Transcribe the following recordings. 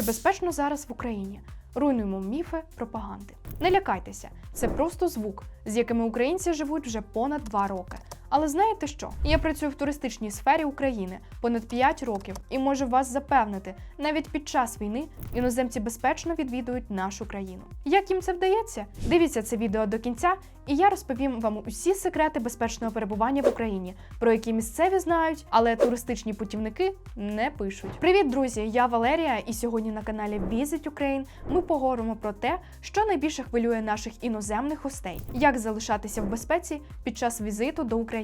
Чи безпечно зараз в Україні? Руйнуємо міфи пропаганди. Не лякайтеся, це просто звук, з якими українці живуть вже понад два роки. Але знаєте що? Я працюю в туристичній сфері України понад 5 років і можу вас запевнити, навіть під час війни іноземці безпечно відвідують нашу країну. Як їм це вдається? Дивіться це відео до кінця, і я розповім вам усі секрети безпечного перебування в Україні, про які місцеві знають, але туристичні путівники не пишуть. Привіт, друзі! Я Валерія, і сьогодні на каналі Visit Ukraine ми поговоримо про те, що найбільше хвилює наших іноземних гостей, як залишатися в безпеці під час візиту до України.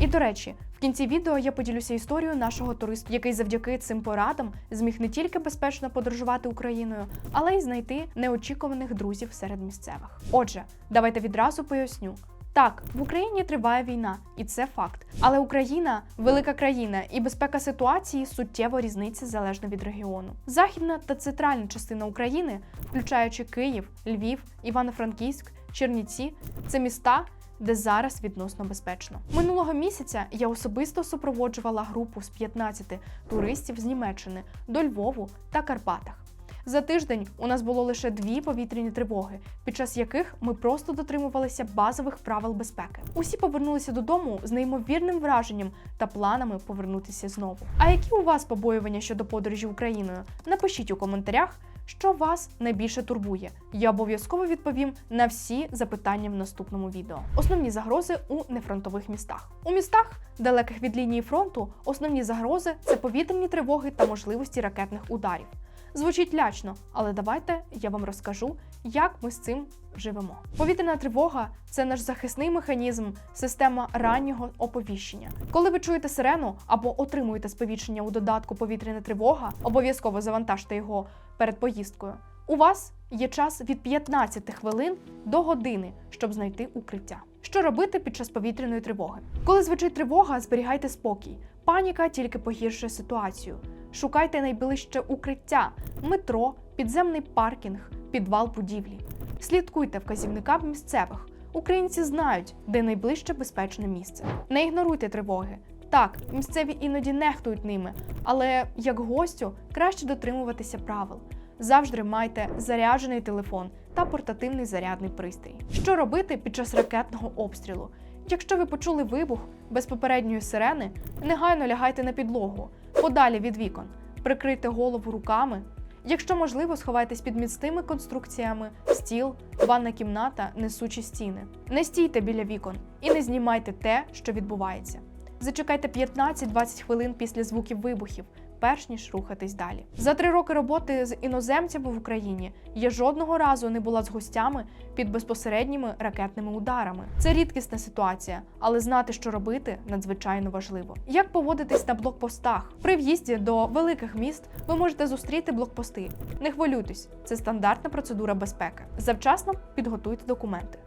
І до речі, в кінці відео я поділюся історією нашого туриста, який завдяки цим порадам зміг не тільки безпечно подорожувати Україною, але й знайти неочікуваних друзів серед місцевих. Отже, давайте відразу поясню. Так, в Україні триває війна, і це факт. Але Україна велика країна, і безпека ситуації суттєво різниця залежно від регіону. Західна та центральна частина України, включаючи Київ, Львів, Івано-Франківськ, Чернівці, це міста. Де зараз відносно безпечно минулого місяця я особисто супроводжувала групу з 15 туристів з Німеччини до Львову та Карпатах. За тиждень у нас було лише дві повітряні тривоги, під час яких ми просто дотримувалися базових правил безпеки. Усі повернулися додому з неймовірним враженням та планами повернутися знову. А які у вас побоювання щодо подорожі Україною? Напишіть у коментарях. Що вас найбільше турбує? Я обов'язково відповім на всі запитання в наступному відео. Основні загрози у нефронтових містах. У містах, далеких від лінії фронту, основні загрози це повітряні тривоги та можливості ракетних ударів. Звучить лячно, але давайте я вам розкажу, як ми з цим живемо. Повітряна тривога це наш захисний механізм, система раннього оповіщення. Коли ви чуєте сирену або отримуєте сповіщення у додатку повітряна тривога, обов'язково завантажте його перед поїздкою. У вас є час від 15 хвилин до години, щоб знайти укриття. Що робити під час повітряної тривоги? Коли звучить тривога, зберігайте спокій. Паніка тільки погіршує ситуацію. Шукайте найближче укриття, метро, підземний паркінг, підвал будівлі. Слідкуйте вказівникам місцевих. Українці знають, де найближче безпечне місце. Не ігноруйте тривоги. Так, місцеві іноді нехтують ними, але як гостю краще дотримуватися правил. Завжди майте заряджений телефон та портативний зарядний пристрій. Що робити під час ракетного обстрілу? Якщо ви почули вибух без попередньої сирени, негайно лягайте на підлогу, подалі від вікон, прикрийте голову руками. Якщо можливо, сховайтесь під міцними конструкціями, стіл, ванна кімната, несучі стіни. Не стійте біля вікон і не знімайте те, що відбувається. Зачекайте 15-20 хвилин після звуків вибухів, перш ніж рухатись далі. За три роки роботи з іноземцями в Україні я жодного разу не була з гостями під безпосередніми ракетними ударами. Це рідкісна ситуація, але знати, що робити, надзвичайно важливо. Як поводитись на блокпостах? При в'їзді до великих міст ви можете зустріти блокпости. Не хвилюйтесь, це стандартна процедура безпеки. Завчасно підготуйте документи.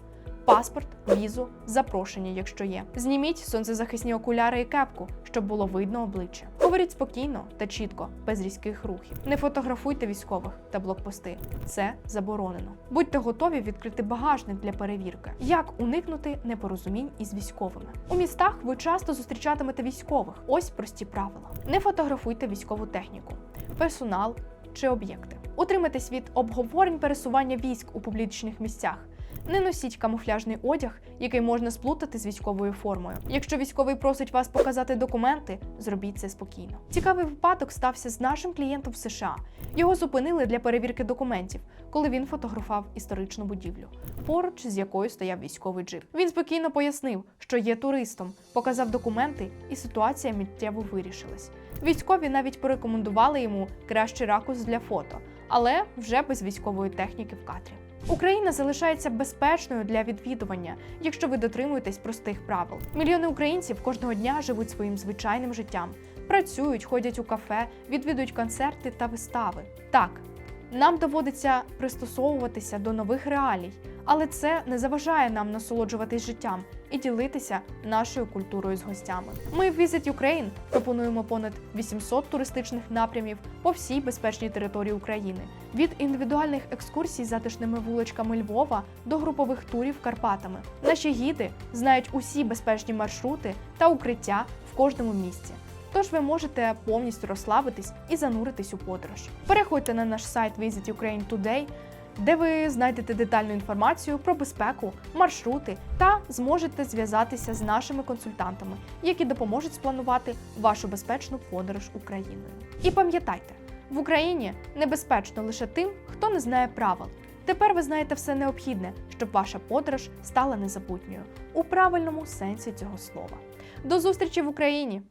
Паспорт, візу, запрошення, якщо є. Зніміть сонцезахисні окуляри і кепку, щоб було видно обличчя. Говоріть спокійно та чітко, без різких рухів. Не фотографуйте військових та блокпости. Це заборонено. Будьте готові відкрити багажник для перевірки. Як уникнути непорозумінь із військовими? У містах ви часто зустрічатимете військових. Ось прості правила: не фотографуйте військову техніку, персонал чи об'єкти. Утримайтесь від обговорень пересування військ у публічних місцях. Не носіть камуфляжний одяг, який можна сплутати з військовою формою. Якщо військовий просить вас показати документи, зробіть це спокійно. Цікавий випадок стався з нашим клієнтом в США. Його зупинили для перевірки документів, коли він фотографував історичну будівлю, поруч з якою стояв військовий джип. Він спокійно пояснив, що є туристом, показав документи, і ситуація миттєво вирішилась. Військові навіть порекомендували йому кращий ракурс для фото, але вже без військової техніки в кадрі. Україна залишається безпечною для відвідування, якщо ви дотримуєтесь простих правил. Мільйони українців кожного дня живуть своїм звичайним життям, працюють, ходять у кафе, відвідують концерти та вистави. Так, нам доводиться пристосовуватися до нових реалій, але це не заважає нам насолоджуватись життям і ділитися нашою культурою з гостями. Ми в Visit Ukraine пропонуємо понад 800 туристичних напрямів по всій безпечній території України від індивідуальних екскурсій затишними вуличками Львова до групових турів Карпатами. Наші гіди знають усі безпечні маршрути та укриття в кожному місці. Тож ви можете повністю розслабитись і зануритись у подорож. Переходьте на наш сайт Visit Ukraine Today, де ви знайдете детальну інформацію про безпеку, маршрути та зможете зв'язатися з нашими консультантами, які допоможуть спланувати вашу безпечну подорож Україною. І пам'ятайте, в Україні небезпечно лише тим, хто не знає правил. Тепер ви знаєте все необхідне, щоб ваша подорож стала незабутньою у правильному сенсі цього слова. До зустрічі в Україні!